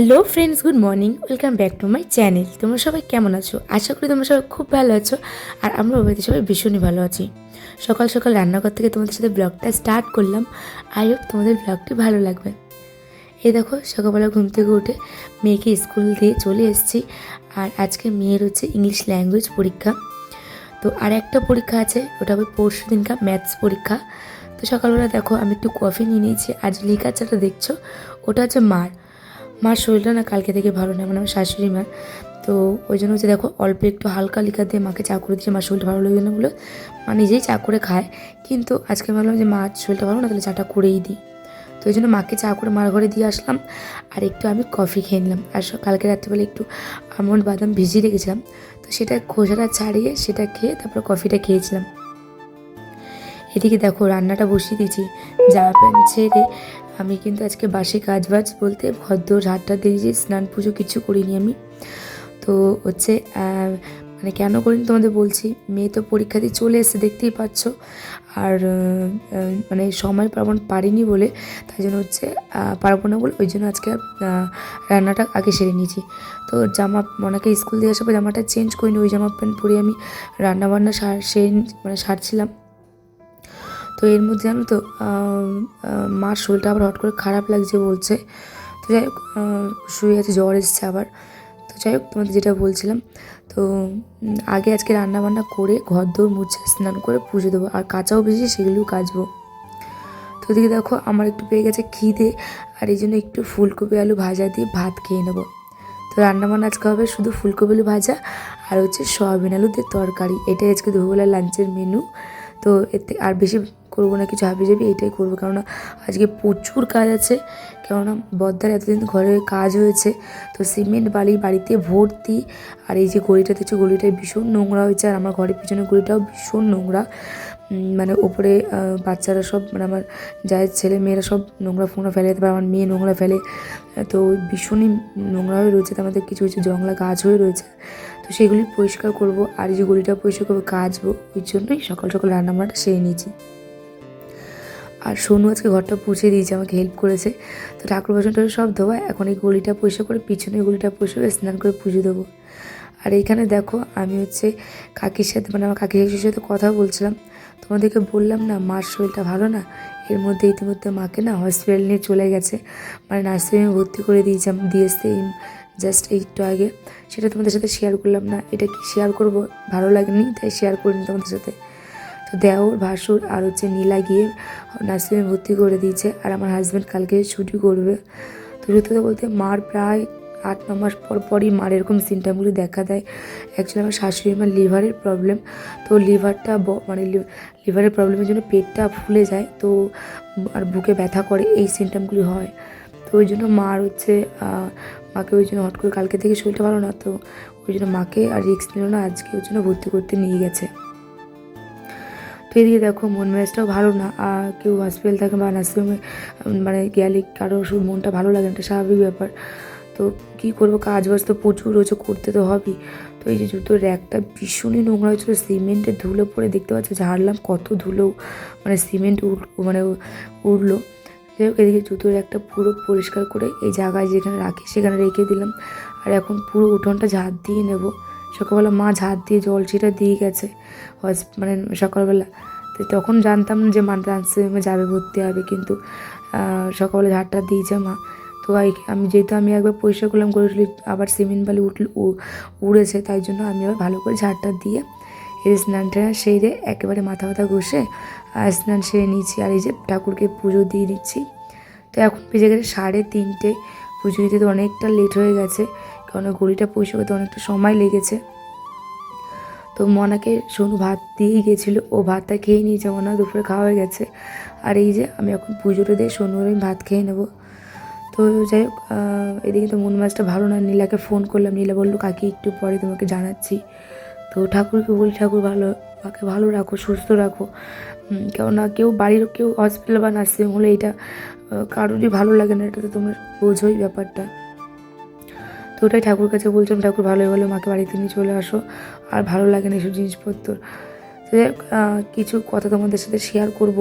Hello friends good morning welcome back to my channel তোমরা সবাই কেমন আছো? আশা করি তোমরা সবাই খুব ভালো আছো আর আমরা বাড়িতে সবাই ভীষণই ভালো আছি। সকাল সকাল রান্নাঘর থেকে তোমাদের সাথে ব্লগটা স্টার্ট করলাম। আই হোপ তোমাদের ব্লগটি ভালো লাগবে। এই দেখো, সকালবেলা ঘুম থেকে উঠে মেয়েকে স্কুল দিয়ে চলে এসেছি আর আজকে মেয়ের হচ্ছে ইংলিশ ল্যাঙ্গুয়েজ পরীক্ষা। তো আর একটা পরীক্ষা আছে, ওটা হবে পরশু দিনকার ম্যাথস পরীক্ষা। তো সকালবেলা দেখো, আমি একটু কফি নিয়ে নিয়েছি। আর যে লিকাচারটা দেখছ, ওটা হচ্ছে মার। মার শরীরটা না কালকে থেকে ভালো না মানে আমার শাশুড়ি মার। তো ওই জন্য হচ্ছে দেখো, অল্প একটু হালকা লিকার দিয়ে মাকে চা করে দিয়েছে মার শরীরটা ভালো লাগে না বলে। মা নিজেই চা করে খায়। কিন্তু আজকে ভাবলাম যে মার শরীরটা ভালো না, তাহলে চাটা করেই দিই। তো ওই জন্য মাকে চা করে মার ঘরে দিয়ে আসলাম। আর একটু আমি কফি খেয়ে নিলাম। আর কালকে রাত্রিবেলা একটু আমন্ড বাদাম ভিজিয়ে রেখেছিলাম। তো সেটা খোসাটা ছাড়িয়ে সেটা খেয়ে তারপর কফিটা খেয়েছিলাম। এদিকে দেখো, রান্নাটা বসিয়ে দিয়েছি। জামা প্যান্ট ছেড়ে আমি কিন্তু আজকে বাসে কাজ বাজ বলতে ভদ্র ঝাড়টা দিয়েছি স্নান পুজো কিছু করিনি আমি। তো হচ্ছে মানে কেন করিনি তোমাদের বলছি, মেয়ে তো পরীক্ষা দিয়ে চলে এসে দেখতেই পাচ্ছ। আর মানে সময় পার্বণ পারিনি বলে, তাই জন্য হচ্ছে পারব না বলে ওই জন্য আজকে রান্নাটা আগে সেরে নিয়েছি। তো জামা মনাকে স্কুল দিয়ে আসার পর জামাটা চেঞ্জ করিনি, ওই জামা প্যান্ট পরে আমি রান্না বান্না সার সেই মানে সারছিলাম। তো এর মধ্যে জানো তো মার শরীরটা আবার হট করে খারাপ লাগছে বলছে। তো যাই হোক শুয়ে আছে, জ্বর এসছে আবার। তো যাই হোক, তোমাদের যেটা বলছিলাম, তো আগে আজকে রান্না বান্না করে ঘর দৌড় মুছে স্নান করে পুজো দেবো। আর কাঁচাও বেশি, সেগুলোও কাচবো। তো ওদিকে দেখো, আমার একটু পেয়ে গেছে খিদে, আর এই জন্য একটু ফুলকপি, আলু ভাজা দিয়ে ভাত খেয়ে নেব। তো রান্না বান্না আজকে হবে শুধু ফুলকপি, আলু ভাজা, আর হচ্ছে সয়াবিন আলু দিয়ে তরকারি। এটাই আজকে দুপুরবেলা লাঞ্চের মেনু তো এতে আর বেশি করব না কিছু হাবি যাবি এটাই করব। কেননা আজকে প্রচুর কাজ আছে, কেননা বদ্দার এতদিন ঘরে কাজ হয়েছে, তো সিমেন্ট, বালি, বাড়িতে ভর্তি, আর এই যে গলিটা দেখছ গলিটা ভীষণ নোংরা হয়েছে, আর আমার ঘরের পিছনে গলিটাও ভীষণ নোংরা। মানে ওপরে বাচ্চারা সব মানে আমার যাদের ছেলে মেয়েরা সব নোংরা ফোংরা ফেলে, তারপর আমার মেয়ে নোংরা ফেলে, তো ভীষণই নোংরা হয়ে রয়েছে তো আমাদের কিছু কিছু জংলা গাছ হয়ে রয়েছে, তো সেগুলি পরিষ্কার করব, আর যে গলিটা পরিষ্কার করব, কাচবো, ওই জন্যই সকাল সকাল রান্নাবান্নাটা সেরে নিয়েছি। আর সোনু আজকে ঘরটা পুছে দিয়েছে, আমাকে হেল্প করেছে। তো ঠাকুর বাসনটা সব ধোয়া, এখন এই গলিটা পরিষ্কার করে পিছনে গলিটা পরিষ্কার করে স্নান করে পুজো দেবো। আর এইখানে দেখো, আমি হচ্ছে কাকির সাথে মানে আমার কাকি শাশুর সাথে কথা বলছিলাম। তোমাদেরকে বললাম না, মার শরীরটা ভালো না? এর মধ্যে ইতিমধ্যে মাকে না হসপিটাল নিয়ে চলে গেছে। মানে নার্সিংহোমে ভর্তি করে দিয়েছে দিয়ে এসছে জাস্ট একটু আগে। সেটা তোমাদের সাথে শেয়ার করলাম না, এটা কি শেয়ার করব? ভালো লাগেনি, তাই শেয়ার করিনি তোমাদের সাথে। তো দেওর, ভাসুর আর হচ্ছে নীলা গিয়ে নার্সিংহোমে ভর্তি করে দিয়েছে আর আমার হাজব্যান্ড কালকে ছুটি করবে। তো সত্যি কথা বলতে মার প্রায় আট, ন মাস পর পরই মার এরকম সিমটামগুলি দেখা দেয়। অ্যাকচুয়ালি আমার শাশুড়ি মার লিভারের প্রবলেম তো লিভারটা মানে লিভারের প্রবলেমের জন্য পেটটা ফুলে যায়, তো আর বুকে ব্যথা করে এই সিমটামগুলি হয়। তো ওই জন্য মার হচ্ছে মাকে ওই জন্য হট করে কালকে থেকে শরীরটা ভালো না, তো ওই জন্য মাকে আর রিক্স নিল না, আজকে ওই জন্য ভর্তি করতে নিয়ে গেছে। এদিকে দেখো মন মেজাজটাও ভালো না, আর কেউ হসপিটাল থাকে বা নার্সিংহোমে মানে গেলে কারও মনটা ভালো লাগে না, এটা স্বাভাবিক ব্যাপার। তো কী করব, কাজ বাজ তো প্রচুর রয়েছে করতে তো হবেই। তো এই যে জুতোর র্যাকটা ভীষণই নোংরা হয়েছিল, সিমেন্টের ধুলো পরে দেখতে পাচ্ছ, ঝাড়লাম, কত ধুলো মানে সিমেন্ট উঠ মানে উঠল যাই হোক, এদিকে জুতোর একটা পুরো পরিষ্কার করে এই জায়গায় যেখানে রাখি, সেখানে রেখে দিলাম। আর এখন পুরো উঠোনটা ঝাড় দিয়ে নেব। সকালবেলা মা ঝাড় দিয়ে জল ছিটা দিয়ে গেছে। মানে সকালবেলা। তো তখন জানতাম যে মা ট্রান্সফার্মে যাবে, ভর্তি হবে। কিন্তু সকালবেলা ঝাড়টা দিয়েছে মা। তো আমি যেহেতু আমি একবার পরিষ্কার করলাম, করে উঠলি, আবার সিমেন্ট বালি উঠল উড়েছে। তাই জন্য আমি আবার ভালো করে ঝাড়টা দিয়ে এই স্নানটা সেরে একেবারে মাথা মাথা ঘষে আর স্নান সেরে নিচ্ছি আর এই যে ঠাকুরকে পুজো দিয়ে দিচ্ছি। তো এখন বেজে গেছে সাড়ে তিনটে। পুজো দিতে তো অনেকটা লেট হয়ে গেছে। কারণ ওই পরিষ্কার করতে অনেকটা সময় লেগেছে। তো মনাকে সোনু ভাত দিয়েই গেছিল। ও ভাতটা খেয়ে নিয়েছে, মনে হয় দুপুরে খাওয়া হয়ে গেছে। আর এই যে আমি এখন পুজোটা দিয়ে সোনু আর আমি ভাত খেয়ে নেব। তো যাই হোক এদিকে তো মন মাছটা ভালো না, নীলাকে ফোন করলাম। নীলা বলল, কাকি, একটু পরে তোমাকে জানাচ্ছি। তো ঠাকুরকে বলি, ঠাকুর ভালো মাকে ভালো রাখো, সুস্থ রাখো। কেননা কেউ বাড়ির কেউ হসপিটাল বা নার্সিং হলে এটা কারোরই ভালো লাগে না, এটা তো তোমরা বোঝোই ব্যাপারটা। তো ওটাই ঠাকুর কাছে বলছিলাম, ঠাকুর ভালো হয়ে গেলে মাকে বাড়িতে নিয়ে চলে আসো। আর ভালো লাগে না এসব জিনিসপত্র। কিছু কথা তোমাদের সাথে শেয়ার করব।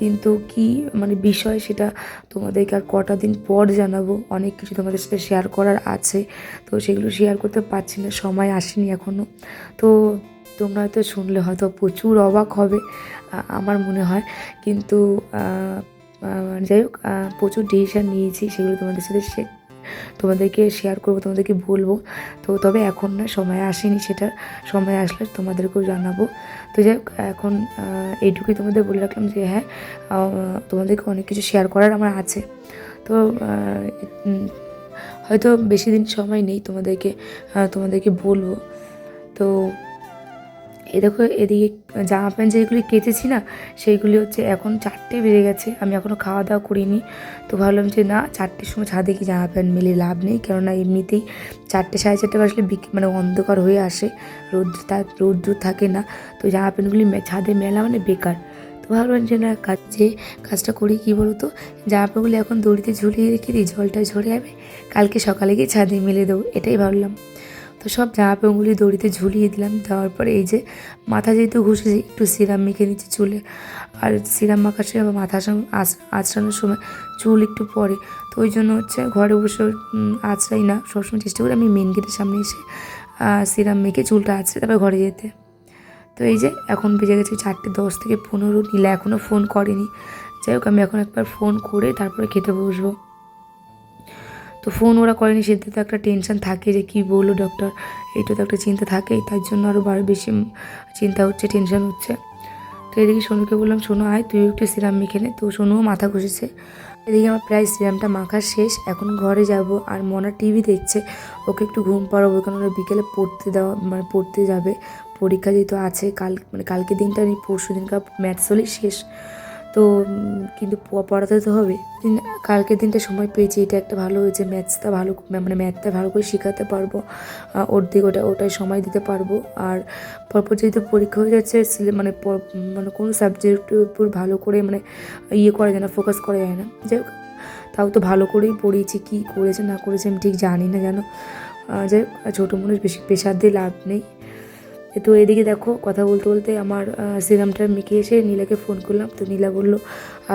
কিন্তু কি মানে বিষয় সেটা তোমাদেরকে আর কটা দিন পর জানাব। অনেক কিছু তোমাদের সাথে শেয়ার করার আছে। তো সেগুলো শেয়ার করতে পারছি না, সময় আসেনি এখনও তো তোমরা হয়তো শুনলে, হয়তো প্রচুর অবাক হবে আমার মনে হয়। কিন্তু যাই হোক প্রচুর ডিসিশান নিয়েছি, সেগুলো তোমাদের সাথে তোমাদেরকে শেয়ার করব, তোমাদেরকে বলব। তো তবে এখন না, সময় আসেনি সেটা। সময় আসলে তোমাদেরকেও জানাব। তো যাই এখন এইটুকুই তোমাদের বলে রাখলাম যে হ্যাঁ তোমাদেরকে অনেক কিছু শেয়ার করার আমার আছে। তো হয়তো বেশি দিন সময় নেই তোমাদেরকে তোমাদেরকে বলব। তো এ দেখো এদিকে, জামা প্যান্ট যেগুলি কেচেছি না, সেইগুলি হচ্ছে এখন চারটে বেজে গেছে, আমি এখনও খাওয়া দাওয়া করিনি। তো ভাবলাম যে না, চারটের সময় ছাদে কি জামা প্যান্ট মেলে লাভ নেই, কেননা এমনিতেই চারটে সাড়ে চারটে বিক- মানে অন্ধকার হয়ে আসে রোদ্র তা রোদ্র থাকে না। তো জামা প্যান্টগুলি ছাদে মেলা মানে বেকার। তো ভাবলাম যে না, কাজ যে কাজটা করি কী বলো তো জামা প্যান্টগুলি এখন দড়িতে ঝুলিয়ে রেখে দিই, জলটা ঝরে যাবে, কালকে সকালে গিয়ে ছাদে মেলে দেবো, এটাই ভাবলাম। তো সব জামা প্যান্টগুলি দড়িতে ঝুলিয়ে দিলাম। দেওয়ার পরে এই যে মাথা যেহেতু ঘষেছি একটু সিরাম মেখে নিচ্ছি চুলে, আর সিরাম মাখার সময় মাথা আঁচড়ানোর সময় চুল একটু পরে। তো ওই জন্য হচ্ছে ঘরে বসে আঁচড়াই না, সবসময় চেষ্টা করি আমি মেন গেটের সামনে এসে সিরাম মেখে চুলটা আঁচড়ে তারপরে ঘরে যেতে। তো এই যে এখন বেজে গেছে চারটে দশ থেকে পনেরো, নীলা এখনও ফোন করেনি। যাই হোক, আমি এখন একবার ফোন করে তারপরে খেতে বসবো। তো ফোন ওরা করেনি সেটা তো একটা টেনশন থাকে যে কী বলল ডক্টর এইটা তো একটা চিন্তা থাকেই, তার জন্য আরও বারো বেশি চিন্তা হচ্ছে টেনশন হচ্ছে। তো এদিকে সোনুকে বললাম, সোনু আয়, তুই একটু সিরাম মেখে নে। তো সোনুও মাথা ঘষেছে। এদিকে আমার প্রায় সিরামটা মাখা শেষ, এখন ঘরে যাব, আর মনা টিভি দেখছে। ওকে একটু ঘুম পাড়াবো, কারণ ওরা বিকেলে পড়তে দেওয়া মানে পড়তে যাবে। পরীক্ষা যেহেতু আছে, কাল মানে কালকে দিনটা নেই পরশু দিনকার ম্যাথস হলেই শেষ। তো কিন্তু পড়াতে তো হবে। কালকের দিনটা সময় পেয়েছি এটা একটা ভালো হয়েছে ম্যাথসটা ভালো মানে ম্যাথটা ভালো করে শেখাতে পারব ওর দিকে ওটা ওটাই সময় দিতে পারব। আর পরপর যেহেতু পরীক্ষা হয়ে যাচ্ছে মানে মানে কোনো সাবজেক্টের উপর ভালো করে মানে ইয়ে করা যায় না ফোকাস করা যায় না। যাই হোক তাও তো ভালো করেই পড়িয়েছি কী করেছে না করেছে আমি ঠিক জানি না আহ, যাই হোক ছোটো মানুষ বেশি প্রেশার দিয়ে লাভ নেই। তো এদিকে দেখো, কথা বলতে বলতে আমার সিরামটা মেখে এসে নীলাকে ফোন করলাম। তো নীলা বলল,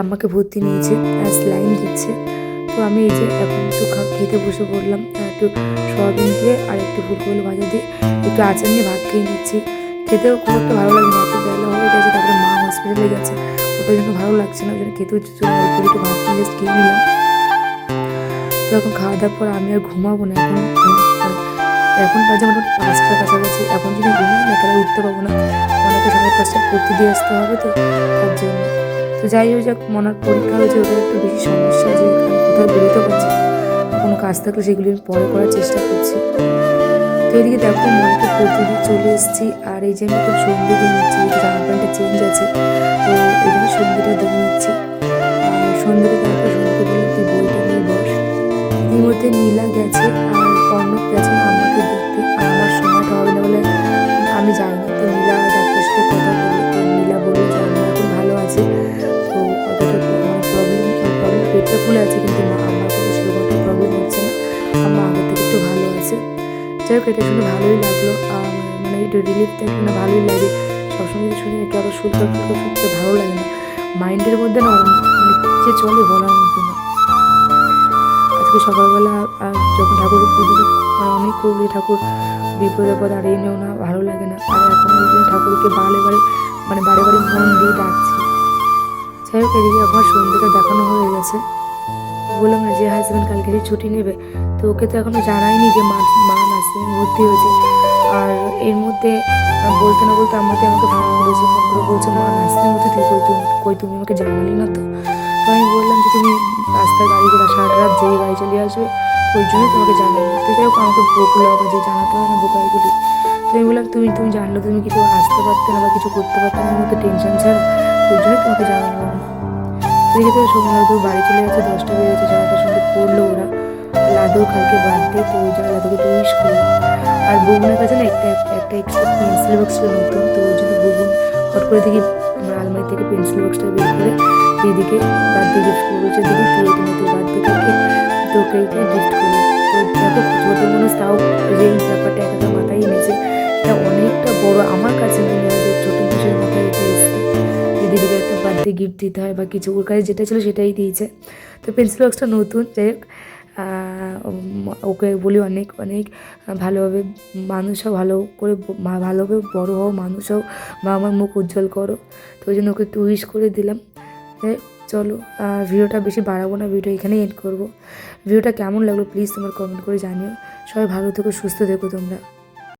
আমাকে ভর্তি নিয়েছে স্লাইন দিচ্ছে। তো আমি এই যে এখন একটু খেতে বসে পড়লাম একটু সয়াবিন দিয়ে আর একটু ফুলকপি ভাজা দিয়ে একটু আচার নিয়ে ভাত খেয়ে নিচ্ছি। খেতেও খুব একটা ভালো লাগে না এত বেলা হয়ে গেছে, তারপরে মা হসপিটালে গেছে। ওটার জন্য ভালো লাগছে না, ওই জন্য খেতেও অল্প একটু ভাত খেয়ে নিলাম। তো এখন খাওয়া দাওয়ার পর আমি আর ঘুমাবো না এখন এখন বাজে মোটামুটি পাঁচটার কাছাকাছি। এখন যদি ঘুমাই, না তাহলে উঠতে পারব না। অনেকে সাড়ে পাঁচটা পড়তে দিয়ে আসতে হবে তো, তার জন্য। তো যাই হোক, যাক মনার পরীক্ষা হয়েছে ওটা একটু বেশি সমস্যা যে আমি কোথাও বেরোতে পারছি কোনো কাজ থাকলে সেগুলি আমি পরে করার চেষ্টা করছি। তো এদিকে দেখো, মনকে পড়তে দিয়ে চলে এসেছি, আর এই যে আমি একটু সন্ধে দিয়ে নিচ্ছি জামা প্যান্টটা চেঞ্জ আছে, তো এই জন্য সন্ধ্যেটা দিয়ে নিচ্ছি। আর সন্ধ্যেটা তারপর সন্ধ্যে বলে তুই বইটা নিয়ে বস। এর মধ্যে নীলা গেছে, আর অর্ণব হোক এটা শুনে ভালোই লাগল। আর মানে একটু রিলিফ থাকলে না ভালোই লাগে। সবসময় শুনে একটু আবার শুনতে শুনতে শুনতে ভালো লাগে না। মাইন্ডের মধ্যে না মানে যে চলে বলার মধ্যে না। আজকে সকালবেলা যখন ঠাকুর পুজো মানে অনেক করি ঠাকুর বিপদে পদ আর এনেও না, ভালো লাগে না। আর এখন ঠাকুরকে বারে বারে মানে বারে বারে মন দিয়ে ডাকছি। যাই হোক, এদিকে আমার সন্ধ্যেটা দেখানো হয়ে গেছে। বললাম না, যে হাজব্যান্ড কালকে ছুটি নেবে, তো ওকে তো এখনও জানায়নি যে মা মা নার্সিং ভর্তি হয়েছে। আর এর মধ্যে বলতে না বলতে আমাকে আমাকে ফোন করেছে ফোন করে বলছে, মা নার্সিং ভর্তি তুই কই তুমি কই তুমি আমাকে জানালি না তো? তো আমি বললাম যে তুমি রাস্তায় গাড়ি করে সারা রাত যেই গাড়ি চালিয়ে আসবে, ওই জন্যই তোমাকে জানাই তো যাই হোক, আমাকে বকুলো আবার যে জানাতে হয় না বোকাইগুলি তো আমি বললাম, তুমি তুমি জানলো তুমি কিছু আসতে পারতে না বা কিছু করতে পারতে না? আমার টেনশন ছাড়া, ওই জন্যই তোমাকে জানালাম। না এদিকে তো সময় তো বাড়ি চলে যাচ্ছে দশটা বেজে গেছে সারাটা সঙ্গে পড়ল ওরা। লাদুর কালকে বার্থডে তো ওই জন্য লাদুকে একটু উইশ করলাম। আর বুবনের কাছে না একটা একটা এক্সট্রা পেন্সিল বক্স ছিল নতুন, তো ওই জন্য বুবন হট করে দেখি আমার আলমারি থেকে পেন্সিল বক্সটা বের করে দিদিকে বার্থডে গিফট করে বলছে, দিদি, তুই এটা নিয়ে তোর বার্থডে থেকে তোকে এটা গিফট করি তো যত ছোটো মানুষ তাও এই ব্যাপারটা একটা মাথায় এনেছে। এটা অনেকটা বড় আমার কাছে মনে হয় যে ছোটো মানুষের মাথায় এটা এসেছে। যে দিদিকে একটা বার্থডে গিফট দিতে হয় বা কিছু, ওর কাছে যেটা ছিল সেটাই দিয়েছে। তো পেন্সিল বক্সটা নতুন, যাই হোক। ওকে বলি অনেক অনেক ভালোভাবে মানুষও ভালো করে ভালোভাবে বড়ো হও, মানুষ হও বা আমার মুখ উজ্জ্বল করো। তো ওই জন্য ওকে একটু উইশ করে দিলাম চলো ভিডিওটা বেশি বাড়াবো না ভিডিও এখানেই এড করব। ভিডিওটা কেমন লাগল প্লিজ তোমার কমেন্ট করে জানিও। সবাই ভালো থেকো, সুস্থ থেকো তোমরা।